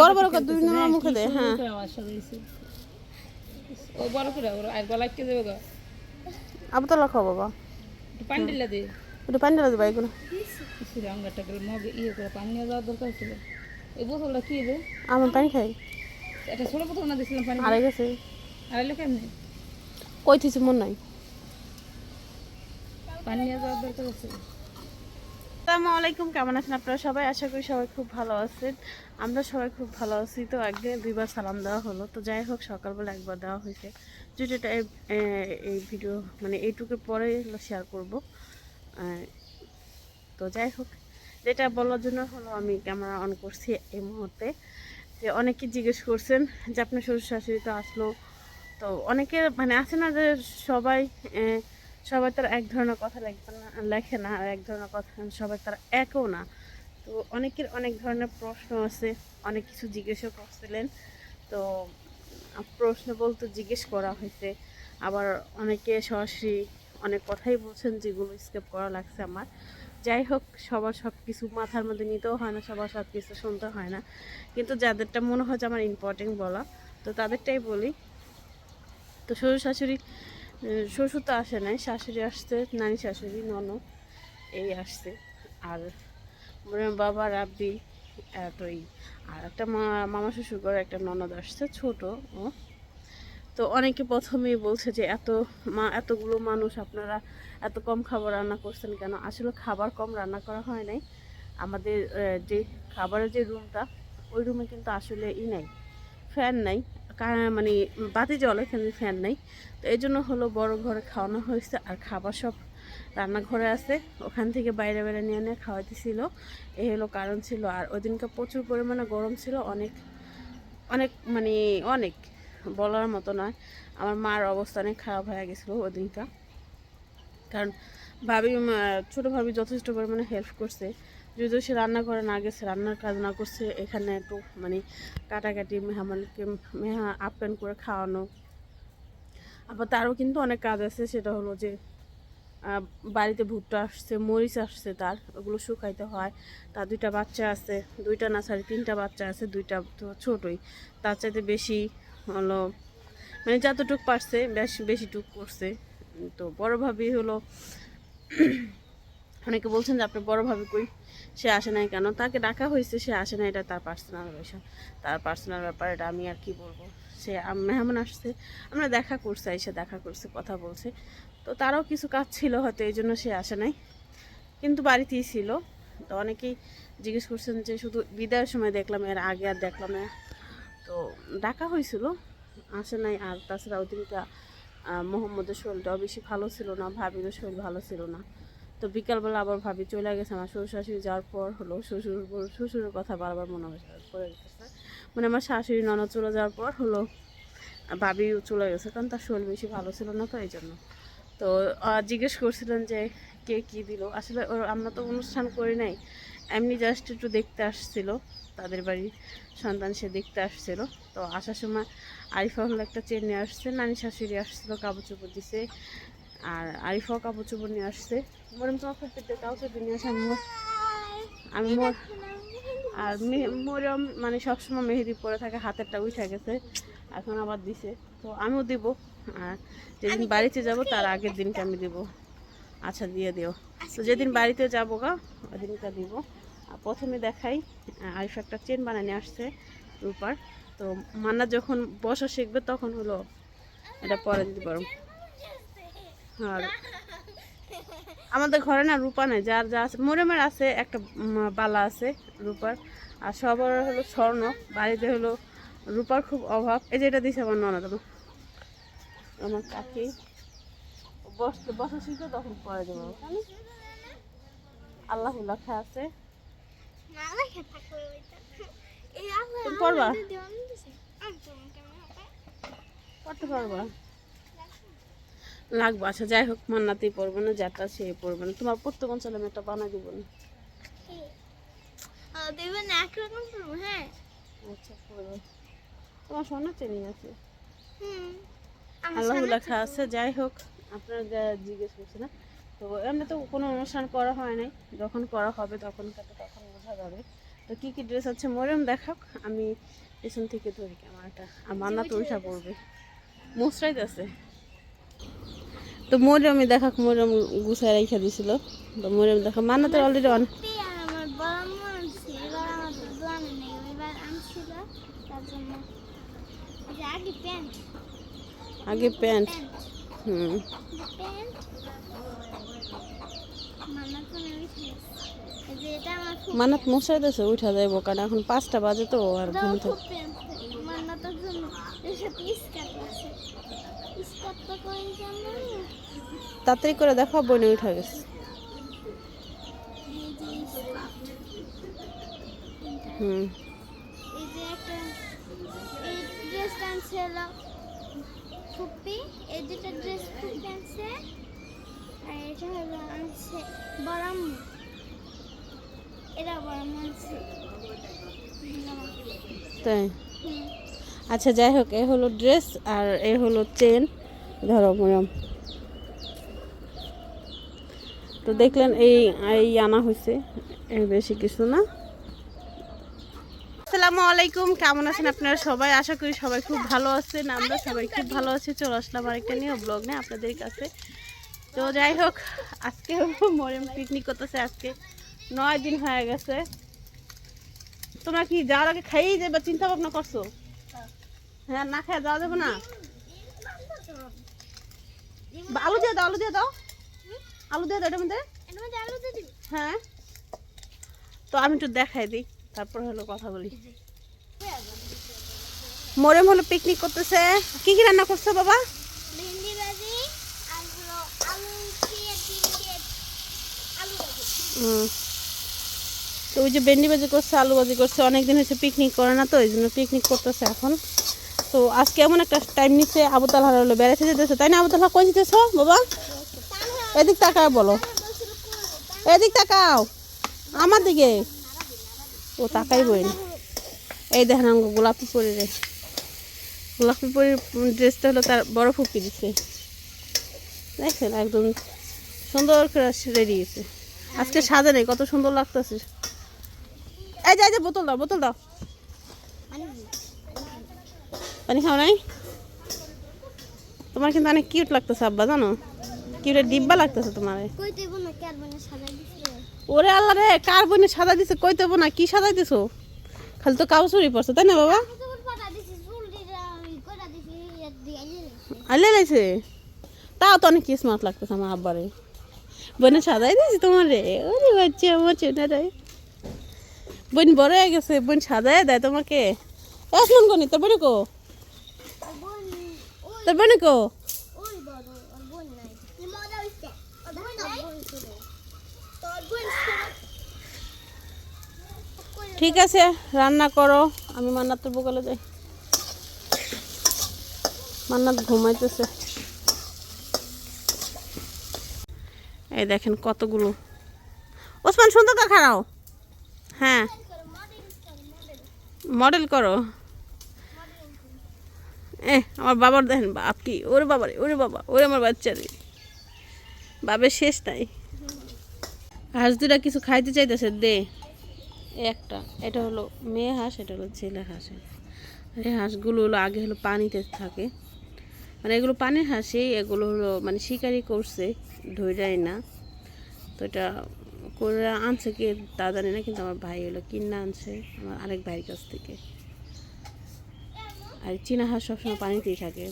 বড় বড় করে দুই নম্বর মুখে হ্যাঁ। আমার সাথে হয়েছে। ও বড় করে ওরা আর গলা কে দেবে গো? আবু তো লক্ষ্য বাবা। একটু পানি ঢেলে দে। ওটা পানি ঢালা দিবা এগুলো। কিছু রাঙ্গাটা করে মগে ইয়ে করে পানি নিয়ে যাওয়ার দরকার ছিল। এই বোতলটা কি রে আমি পানি খাই। একটা ছোট বোতল না দিয়েছিলাম পানি? আড়াই গেছে। আর এলো কেমনি কই থিছি মন নাই। পানি নিয়ে যাওয়ার দরকার আছে? আসসালামু আলাইকুম, কেমন আছেন আপনারা সবাই? আশা করি সবাই খুব ভালো আছেন। আমরা সবাই খুব ভালো আছি। তো একদিন দুইবার সালাম দেওয়া হলো। তো যাই হোক, সকালবেলা একবার দেওয়া হয়েছে। যেটা এই ভিডিও মানে এইটুকু পরে শেয়ার করব। তো যাই হোক, যেটা বলার জন্য হলো, আমি ক্যামেরা অন করছি এই মুহূর্তে। যে অনেকে জিজ্ঞেস করছেন যে আপনার শ্বশুর শাশুড়ি তো আসলো। তো অনেকে মানে আছে না যে সবাই সবাই তারা এক ধরনের কথা লেখে না লেখে না, আর এক ধরনের কথা সবাই তারা একও না। তো অনেকের অনেক ধরনের প্রশ্ন আছে, অনেক কিছু জিজ্ঞেসও করছিলেন। তো প্রশ্ন বলতে জিজ্ঞেস করা হয়েছে। আবার অনেকে সরাসরি অনেক কথাই বলছেন যেগুলো স্কেপ করা লাগছে আমার। যাই হোক, সবার সব কিছু মাথার মধ্যে নিতেও হয় না, সবার সব কিছু শুনতে হয় না। কিন্তু যাদেরটা মনে হয় যে আমার ইম্পর্টেন্ট বলা, তো তাদেরটাই বলি। তো শ্বশুর শাশুড়ি শ্বশুর তো আসে নাই, শাশুড়ি আসতে নানি শাশুড়ি, ননদ, এই আসছে। আর বাবা, রাব্বি এতই আর একটা মা, মামা শ্বশুর করে একটা ননদ আসছে, ছোট ও। তো অনেকে প্রথমেই বলছে যে এত মা, এতগুলো মানুষ আপনারা এত কম খাবার রান্না করছেন কেন? আসলে খাবার কম রান্না করা হয় নাই। আমাদের যে খাবারের যে রুমটা ওই রুমে কিন্তু আসলে ই নাই ফ্যান নাই। মানে বাতি জলে কিন্তু ফ্যান নেই। তো এই জন্য হলো বড় ঘরে খাওয়ানো হয়েছে আর খাবার সব রান্নাঘরে আছে। ওখান থেকে বাইরে বাইরে নিয়ে নিয়ে খাওয়াইতেছিল। এই হলো কারণ ছিল। আর ওই দিনকে প্রচুর পরিমাণে গরম ছিল। অনেক অনেক মানে অনেক বলার মতো নয়। আমার মার অবস্থা অনেক খারাপ হয়ে গেছিল ওই দিনটা কারণ ভাবি ছোটো ভাবি যথেষ্ট পরিমাণে হেল্প করছে। যদিও সে রান্না করে না গেছে, রান্নার কাজ না করছে, এখানে একটু মানে কাটাকাটি, মেহমানকে, মেহা আপ্যায়ন করে খাওয়ানো। আবার তারও কিন্তু অনেক কাজ আছে, সেটা হলো যে বাড়িতে ভুট্টা আসছে, মরিচ আসছে তার, ওগুলো শুকাইতে হয়। তার দুইটা বাচ্চা আছে, দুইটা না সরি তিনটা বাচ্চা আছে, দুইটা তো ছোটোই। তার চাইতে বেশি হলো মানে যতটুক পারছে, বেশ বেশি টুক করছে। তো বড় ভাবি হলো অনেকে বলছেন যে, আপনি বড় ভাবি কই? সে আসে নাই কেন? তাকে ডাকা হয়েছে, সে আসে না এটা তার পার্সোনাল বিষয়। তার পার্সোনাল ব্যাপার এটা আমি আর কি বলব? সে মেহমান আসছে, আমরা দেখা করছে, এসে দেখা করছে, কথা বলছে। তো তারও কিছু কাজ ছিল হয়তো, এই জন্য সে আসে নাই। কিন্তু বাড়িতেই ছিল। তো অনেকেই জিজ্ঞেস করছেন যে, শুধু বিদায়ের সময় দেখলাম, এর আগে আর দেখলাম না? তো ডাকা হয়েছিল, আসে নাই। আর তাছাড়া দিনটা মোহাম্মদের শরীরটাও বেশি ভালো ছিল না, ভাবিরও শরীর ভালো ছিল না। তো বিকালবেলা আবার ভাবি চলে গেছে আমার শ্বশুর শাশুড়ি যাওয়ার পর হলো শ্বশুর শ্বশুরের কথা বারবার মনে করে গেছে। মানে আমার শাশুড়ি ননদ চলে যাওয়ার পর হলো ভাবিও চলে গেছে, কারণ তার শরীর বেশি ভালো ছিল না তো এই জন্য। তো জিজ্ঞেস করছিলেন যে কে কী দিল? আসলে আমরা তো অনুষ্ঠান করি নাই, এমনি জাস্ট একটু দেখতে আসছিল, তাদের বাড়ির সন্তান সে দেখতে আসছিল। তো আসার সময় আরিফা হলো একটা চেন আসছে, নানি শাশুড়ি আসছিল, কাপড় চোপড় দিছে আর আরিফাও কাপড় চোপড় নিয়ে আসছে। মরম তোমার ফেরতে কাপড় চোপড় নিয়ে আসে আমি আমি আর মরিয়ম মানে সবসময় মেহেদি পরে থাকে হাতেরটা উঠে গেছে এখন আবার দিছে। তো আমিও দিব। আর যেদিন বাড়িতে যাব তার আগের দিনকে আমি দিব। আচ্ছা দিয়ে দিও। তো যেদিন বাড়িতে যাব গা ওই দিনটা দিব। আর প্রথমে দেখাই আরিফ একটা চেন বানিয়ে নিয়ে আসছে রূপার। তো মান্না যখন বসা শিখবে তখন হলো এটা পরে দিতে পারো। আর আমাদের ঘরে না রূপা নেই, যার যা আছে মোরেমের আছে, একটা বালা আছে রূপার। আর সবার হলো স্বর্ণ, বাড়িতে হলো রূপার খুব অভাব। এই যে এটা দিছে আমার ননদ, আমার কাকি। বসতে, বসা শিখবে তখন পরে দেবো। আল্লাহ লেখা আছে। পড়বা? পড়তে পারবা? লাগবে। আচ্ছা যাই হোক মান্নাতেই পড়বে না যাটা সে পড়বে না। তোমার পড়তে কোন ছেলে মেয়েটা বানাই দিব না। করব হ্যাঁ। আচ্ছা তোমার সোনা চেনি আছে? আল্লাহ লেখা আছে যাই হোক আপনারা যা জিজ্ঞেস করছে না তো এমনি তো কোনো অনুষ্ঠান করা হয় নাই। যখন করা হবে তখন তখন বোঝা যাবে। তো কি কি ড্রেস আছে মরিয়ম দেখাক আমি পেছন থেকে ধরি ক্যামেরাটা। আর মান্না তো উঠা পড়বে মোসরাইত আছে। তো মরিয়মই দেখাক মরিয়ম গুছায় রেখে দিছিল। তো মরিয়ম দেখা মান্না তো অলরেডি অন আগে প্যান্ট হুম। প্যান্ট মান্না তো নেই এই যে এটা আমার খুব মান্নাত মশাই দিয়েছে উঠা যাইব কারণ এখন পাঁচটা বাজে তো আর ঘুম থেকে প্যান্ট মান্না তোর জন্য তাড়াতাড়ি করে দেখো বনে উঠা গেছে। হুম। এই ফুপি দুটো ড্রেস ফুপি আনছে আর এটা হলো আনছে এরা আনছে তাই আচ্ছা যাই হোক এ হলো ড্রেস আর এ হলো চেন ধরো মরম তো দেখলেন এই এই আনা হয়েছে এই বেশি কিছু না। আসসালামু আলাইকুম, কেমন আছেন আপনারা সবাই? আশা করি সবাই খুব ভালো আছেন, আমরা সবাই খুব ভালো আছি। চলে আসলাম আরেকটা নিয়ে ব্লগ নিয়ে আপনাদের কাছে। তো যাই হোক, আজকে মরিয়ম পিকনিক করতেছে আজকে। নয় দিন হয়ে গেছে। তোমরা কি যাওয়ার আগে খাইয়ে যাবে, চিন্তা ভাবনা করছ? হ্যাঁ না খেয়ে যাওয়া যাবে না? আলু দিয়ে দাও, আলু দিয়ে দাও। আলু দিয়ে দাও মধ্যে? হ্যাঁ। তো আমি একটু দেখাই দিই তারপর হলো কথা বলি। মরেম হলো পিকনিক করতেছে। কি কি রান্না করছ বাবা। তো ওই যে ভেন্ডি ভাজি করছে আলু ভাজি করছে অনেকদিন হয়েছে পিকনিক করে না তো এই জন্য পিকনিক করতেছে এখন। তো আজকে এমন একটা টাইম নিচ্ছে আবুতাল হলো বেড়াতে যেতেছে তাই না আবুতাল কই যেতেছ বাবা? এদিক তাকাও বলো। এদিক তাকাও। আমার দিকে। ও তাকাই বই এই দেখেন গোলাপি পরে রে গোলাপি পরে ড্রেসটা হলো তার বড় ফুপি দিছে। দেখছেন একদম সুন্দর করে রেডি গেছে আজকে সাজে নেই, কত সুন্দর লাগতেছে। এই যাই যে, বোতল দাও বোতল দাও। পানি খাও নাই? তোমার কিন্তু অনেক কিউট লাগতেছে, আব্বা, জানো? কিউটের ডিব্বা লাগতেছে তোমার? কই দেব না কার বানা সাদা ওরে আল্লাহ রে কার বইনে সাদা দিছে কই দেবো না কি সাদা দিছো? খালি তো কাউ চুরি পড়ছে তাই না বাবা? আলে লাইছে তাও তো অনেক স্মার্ট লাগতেছে আমার আব্বারে। বোনে সাদাই দিয়েছি তোমার রে ওরে বাচ্চা আমার চেনা রে বোন বড় হয়ে গেছে বোন সাদাই দেয় তোমাকে। আসলাম কনি তোর বোনে কো তোর বোনে কো ওই বড় আর বোন নাই কি মজা হইছে ওর বোন নাই বোন ছিল তোর বোন ঠিক আছে, রান্না করো। আমি মান্নাতের বগলে যাই। মান্নাত ঘুমাইতেছে। এই দেখেন কতগুলো। ওসমান, সুন্দর করে খাড়াও। হ্যাঁ। মডেল করো। এ, আমার বাবার দেখেন, বাপ কি? ওরে বাবারে, ওরে বাবা, ওরে আমার বাচ্চা রে বাবের শেষ নাই হাঁস দুটা কিছু খাইতে চাইতেছে দে। একটা এটা হলো মেয়ে হাঁস এটা হলো ছেলে হাঁস। আর এই হাঁসগুলো হলো আগে হলো পানিতে থাকে। মানে এগুলো পানির হাঁসই এগুলো হলো মানে শিকারি করছে ধৈরাই না। তো এটা করে আনছে কি তা জানি না কিন্তু আমার ভাই হলো কিনা আনছে আমার আরেক ভাইয়ের কাছ থেকে। আর চীনা হাঁস সবসময় পানিতেই থাকে।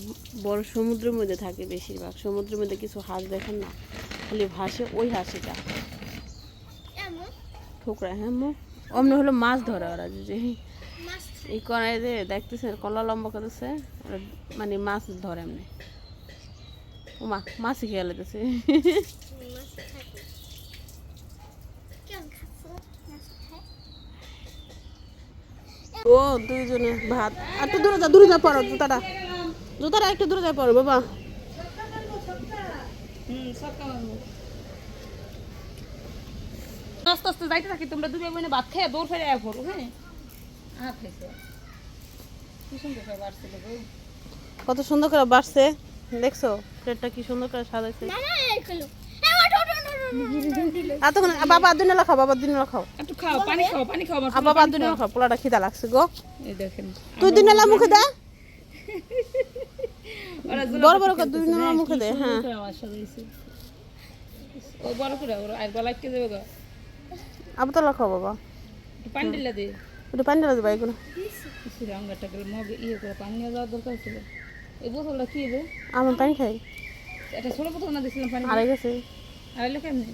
বড় সমুদ্রের মধ্যে থাকে বেশিরভাগ। সমুদ্রের মধ্যে কিছু হাঁস দেখেন না খালি ভাসে ওই হাঁসিটা ঠোকরা হ্যাঁ অমনি হলো মাছ ধরে ওরা যে এই কড়াই যে দেখতেছে কলা লম্বা করতেছে মানে মাছ ধরে এমনি। ও মা মাছই খেয়ে লেগেছে। ও, দুইজনে ভাত। আর একটু দূরে যা দূরে যা পড়ো, জুতাটা। জুতাটা একটু দূরে যা পড়ো, বাবা। হুম, সব আস্তে আস্তে যাইতে থাকি তোমরা দুটো বোনে ভাত খেয়ে দৌড় ফেরে করো হ্যাঁ আহ খাইছে। কি সুন্দর করে বাড়ছিল কত সুন্দর করে বাড়ছে। দেখছ? প্লেটটা কি সুন্দর করে সাজাইছে। না এতক্ষণ বাবা দুই নালা খাও বাবা দুই নালা খাও। একটু খাও পানি খাও পানি খাও বাবা দুই নালা খাও পোলাটা খিদা লাগছে গো। এই দেখেন তুই দুই নালা মুখে দে। বড় বড় করে দুই নালা মুখে দে হ্যাঁ। ও বড় করে ওরা আর গলা কে দেবে গো। আবু তোলা খাও বাবা। একটু পানি ঢেলে দে। একটু পানি ঢালা দিবা এগুলো কিছু গেলে মগে ইয়ে করে পানি নিয়ে যাওয়ার দরকার ছিল। এই বোতলটা কি রে? আমার পানি খাই। এটা ছোট বোতল না দিয়েছিলাম পানি? আড়াই গেছে। আর এলো কেমনি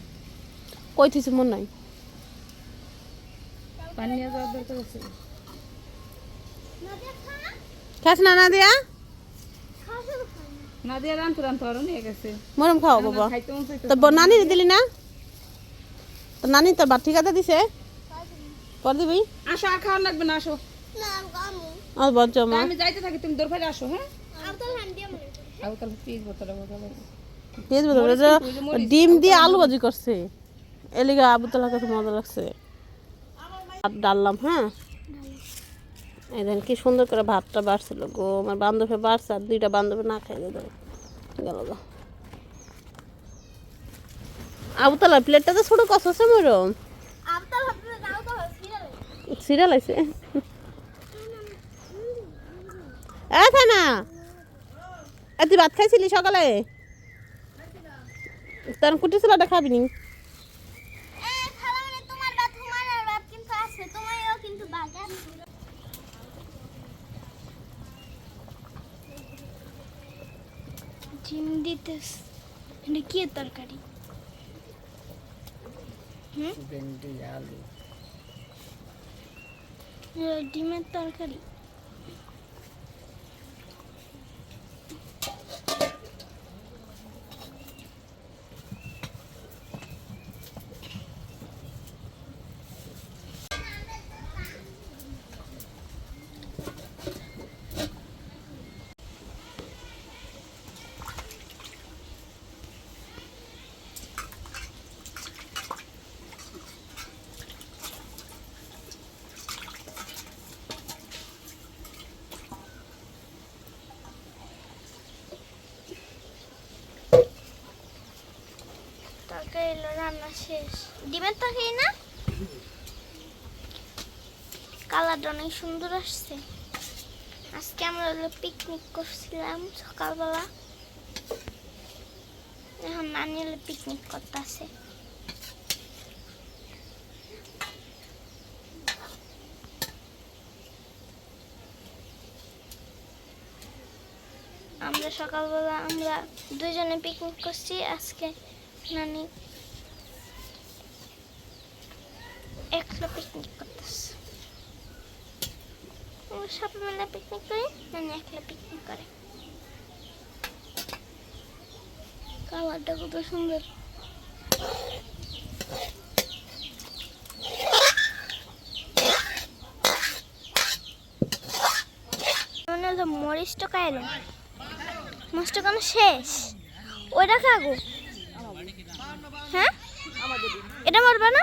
কই থিস মন নাই। পানি নিয়ে যাওয়ার দরকার আছে। খাস না না দিয়া না দিয়ে রানতে রানতে আরও নিয়ে গেছে। মরম খাও বাবা। ব- নানি দিলি না? তোর নানি তোর ভাত ঠিকাতে দিছে? পর দিবি। আসো আর খাওয়ার লাগবে না আসো। আর বজ্জ মা। আমি যাইতে থাকি তুমি ফেলে আসো হ্যাঁ? আবতাল মনে তাহলে বোতলে পেঁয়াজ ডিম দিয়ে আলু ভাজি করছে। এলিগা আবু তোলার কাছে মজা লাগছে। ভাত ডাললাম হ্যাঁ? এই দেখেন কি সুন্দর করে ভাতটা বাড়ছিল গো। আমার বান্ধবে বাড়ছে আর দুইটা বান্ধবে না খাই দিয়ে গেল গো। আবু তালা প্লেটটা তো ছোট কষ্ট আছে আবতাল তো সিরিয়াল আছে। এ না এ তুই ভাত খাইছিলি সকালে? তার কুটি ছোলাটা খাবি নি? মানে তোমার বাপ তোমার আর বাপ কিন্তু আছে তোমারও কিন্তু বাপ আছে ডিম দিতেস এটা কি তরকারি হুম এটা ডিমের তরকারি তরকারি এলো রান্না শেষ। ডিমের তরকারি না? কালারটা অনেক সুন্দর আসছে। আজকে আমরা পিকনিক করছিলাম সকালবেলা। এখন নানি হলো পিকনিক করতেছে। আমরা সকালবেলা আমরা দুজনে পিকনিক করছি, আজকে নানি একলা পিকনিক করতেছে সবাই মিলে পিকনিক করি? নানি একলা পিকনিক করে। কালারটা কত সুন্দর। মনে হলো মরিচটা খাইলাম মাছটা কেন শেষ। ওইটা খাগো হ্যাঁ? এটা মারবে না?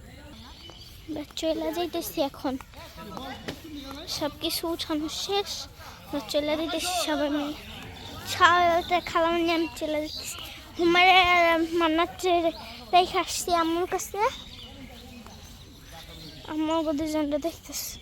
চলে যাইতেছি এখন। সব কিছু উঠানো শেষ। চলে যেতেছি সবাই মিলে। ছাওয়াটা খালা মানে আমি চলে যেতেছি হুমারে মান্নাতে রেখে আসছি আমার কাছে। আমার দুজনটা দেখতেছি।